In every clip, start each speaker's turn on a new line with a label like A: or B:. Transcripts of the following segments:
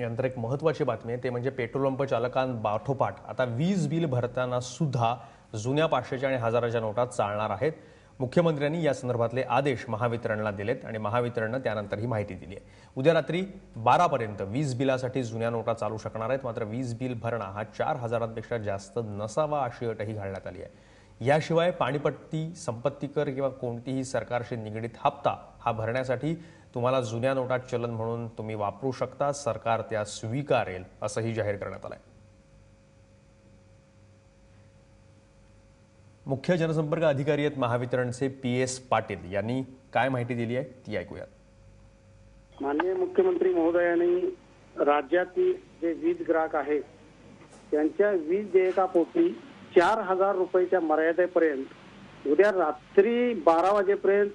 A: यानंतर एक महत्त्वाची बातमी आहे. ते म्हणजे पेट्रोल पंप चालकांपाठोपाठ आता वीज बिल भरताना सुद्धा जुन्या पाचशेच्या आणि हजाराच्या नोटा चालणार आहेत. मुख्यमंत्र्यांनी या संदर्भातले आदेश महावितरणला दिलेत आणि महावितरणनं त्यानंतर ही माहिती दिली आहे. उद्या रात्री बारापर्यंत वीज बिलासाठी जुन्या नोटा चालू शकणार आहेत. मात्र वीज बिल भरणा हा चार हजारांपेक्षा जास्त नसावा अशी अटही घालण्यात आली आहे. याशिवाय पाणीपट्टी संपत्ती कर किंवा कोणतीही सरकारशी निगडीत हप्ता हा भरण्यासाठी तुम्हाला जुन्या नोटा चलन म्हणून तुम्ही वापरू शकता. सरकार त्या स्वीकारेल असंही जाहीर करण्यात आलंय. मुख्य जनसंपर्क अधिकारी आहेत महावितरणचे पी एस पाटील. यांनी काय माहिती दिली आहे ती ऐकूयात.
B: माननीय मुख्यमंत्री महोदयांनी राज्यातील जे वीज ग्राहक आहेत त्यांच्या वीज देयकापोटी चार हजार रुपयाच्या मर्यादेपर्यंत उद्या रात्री बारा वाजेपर्यंत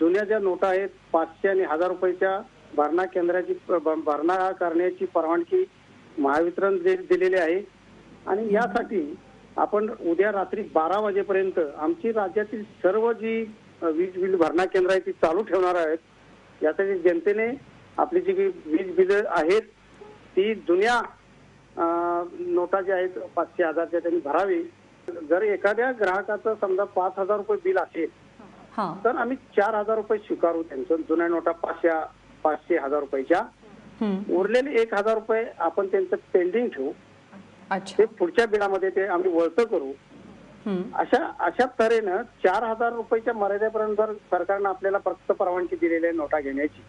B: जुन्या ज्या नोटा आहेत पाचशे आणि हजार रुपयाच्या भरणा केंद्राची भरणा करण्याची परवानगी महावितरण दिलेली आहे. आणि यासाठी आपण उद्या रात्री बारा वाजेपर्यंत आमची राज्यातील सर्व जी वीज बिल भरणा केंद्र आहे ती चालू ठेवणार आहेत. यासाठी जनतेने आपली जी काही वीज बिल आहेत ती जुन्या नोटा ज्या आहेत पाचशे हजारच्या त्यांनी भरावी. जर एखाद्या ग्राहकाचं समजा पाच हजार रुपये बिल असेल
C: हा.
B: तर आम्ही चार हजार रुपये स्वीकारू त्यांचं. जुन्या नोटा पाचशे पाचशे हजार रुपयाच्या. उरलेले एक हजार रुपये आपण त्यांचं पेंडिंग ठेवू. ते पुढच्या बिलामध्ये ते आम्ही वळतं करू. अशा अशा तऱ्हेनं चार हजार रुपयाच्या मर्यादेपर्यंत जर सरकारनं आपल्याला फक्त परवानगी दिलेली आहे नोटा घेण्याची